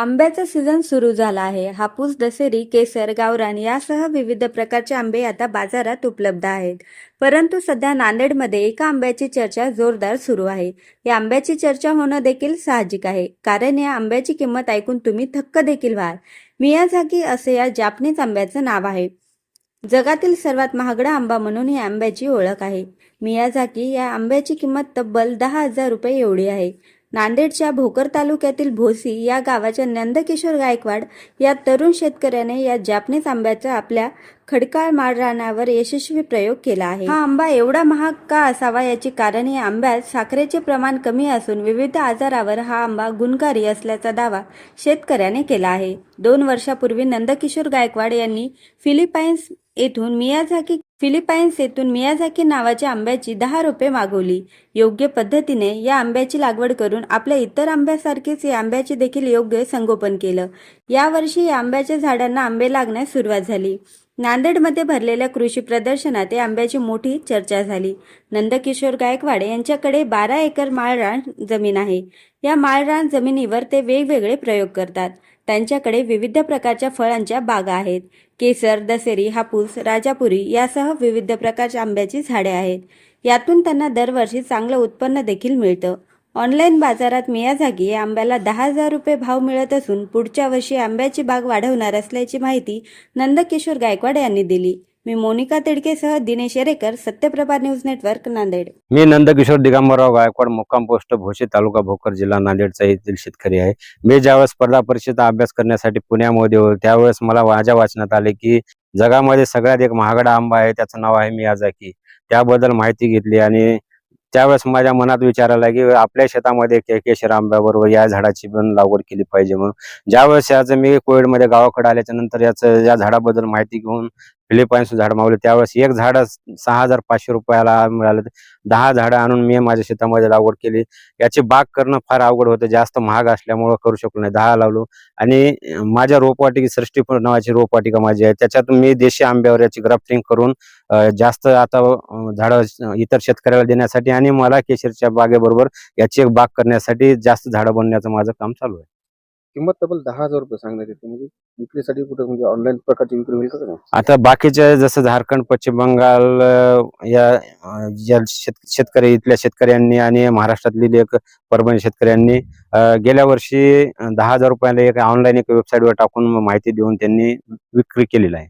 आंब्याचा सीझन सुरू झाला आहे. हापूस दसेरी केसर गावरान यासह विविध प्रकारचे आंबे आता बाजारात उपलब्ध आहेत. परंतु सध्या नांदेडमध्ये एका आंब्याची चर्चा जोरदार सुरू आहे. या आंब्याची चर्चा होणं देखील साहजिक आहे. कारण या आंब्याची किंमत ऐकून तुम्ही थक्क देखील व्हाल. मियाझाकी असे या जापनीज आंब्याचं नाव आहे. जगातील सर्वात महागडा आंबा म्हणून या आंब्याची ओळख आहे. मियाझाकी या आंब्याची किंमत तब्बल दहा हजार रुपये एवढी आहे. नांदेडच्या भोकर तालुक्यातील भोसी या गावाच्या नंदकिशोर गायकवाड या तरुण शेतकऱ्याने या जापनीज आंब्याचा आपल्या खडकाळ माळ रानावर यशस्वी प्रयोग केला आहे. हा आंबा एवढा महाग का असावा याची कारण या आंब्यात साखरेचे प्रमाण कमी असून विविध आजारावर हा आंबा गुणकारी असल्याचा दावा शेतकऱ्याने केला आहे. दोन वर्षापूर्वी नंदकिशोर गायकवाड यांनी फिलिपाईन्स येथून मियाझाकी फिलिपाईन्स येथून मियाझाकी नावाच्या आंब्याची दहा रोपे मागवली. योग्य पद्धतीने या आंब्याची लागवड करून आपल्या इतर आंब्यासारखेच या आंब्याचे देखील योग्य संगोपन केलं. यावर्षी या आंब्याच्या झाडांना आंबे लागण्यास सुरुवात झाली. नांदेडमध्ये भरलेल्या कृषी प्रदर्शनात या आंब्याची मोठी चर्चा झाली. नंदकिशोर गायकवाड यांच्याकडे बारा एकर माळरान जमीन आहे. या माळरान जमिनीवर ते वेगवेगळे प्रयोग करतात. त्यांच्याकडे विविध प्रकारच्या फळांच्या बागा आहेत. केसर दसेरी हापूस राजापुरी यासह विविध प्रकारच्या आंब्याची झाडे आहेत. यातून त्यांना दरवर्षी चांगलं उत्पन्न देखील मिळतं. ऑनलाईन बाजारात मियाझागी या आंब्याला दहा हजार रुपये भाव मिळत असून पुढच्या वर्षी आंब्याची बाग वाढवणार असल्याची माहिती नंदकिशोर गायकवाड यांनी दिली. मी मोनिका तिडकेसह दिनेश येरेकर सत्यप्रभा न्यूज नेटवर्क नांदेड. मी नंदकिशोर दिगंबरराव गायकवाड मुक्काम पोस्ट भोशी तालुका भोकर जिल्हा नांदेडचा येथील शेतकरी आहे. मी ज्यावेळेस स्पर्धा परीक्षेचा अभ्यास करण्यासाठी पुण्यामध्ये होतो त्यावेळेस मला माझ्या वाचनात आले की जगामध्ये सगळ्यात एक महागडा आंबा आहे त्याचं नाव आहे मियाझाकी त्याबद्दल माहिती घेतली आणि त्यावेळेस माझ्या मनात विचार आला की आपल्या शेतामध्ये के केशर आंब्याबरोबर या झाडाची पण लागवड केली पाहिजे म्हणून. ज्यावेळेस याचं मी कोविडमध्ये गावाकडे आल्याच्यानंतर याचं या झाडाबद्दल माहिती घेऊन फिलिपाईन्स झाड मावले. त्यावेळेस एक झाड सहा हजार पाचशे रुपयाला मिळालं. दहा झाडं आणून मी माझ्या शेतामध्ये लागवड केली. याची बाग करणं फार अवघड होतं. जास्त महाग असल्यामुळं करू शकलो नाही. दहा लावलो. आणि माझ्या रोपवाटिकी सृष्टी नावाची रोपवाटिका माझी आहे. त्याच्यातून मी देशी आंब्यावर याची ग्राफ्टिंग करून जास्त आता झाडं इतर शेतकऱ्याला देण्यासाठी आणि मला केशरच्या बागेबरोबर याची एक बाग करण्यासाठी जास्त झाडं बनण्याचं माझं काम चालू आहे. किंमत तब्बल दहा हजार रुपये सांगण्यात येते. म्हणजे विक्रीसाठी कुठं म्हणजे ऑनलाईन प्रकारची विक्री होईल का नाही? आता बाकीच्या जसं झारखंड पश्चिम बंगाल अं, या अं, ज्या शेत- शेतकरी इथल्या शेतकऱ्यांनी आणि महाराष्ट्रातील एक परभणी शेतकऱ्यांनी अं, गेल्या वर्षी अं, दहा हजार रुपयाला एक ऑनलाईन एक वेबसाईटवर टाकून माहिती देऊन त्यांनी विक्री केलेली आहे.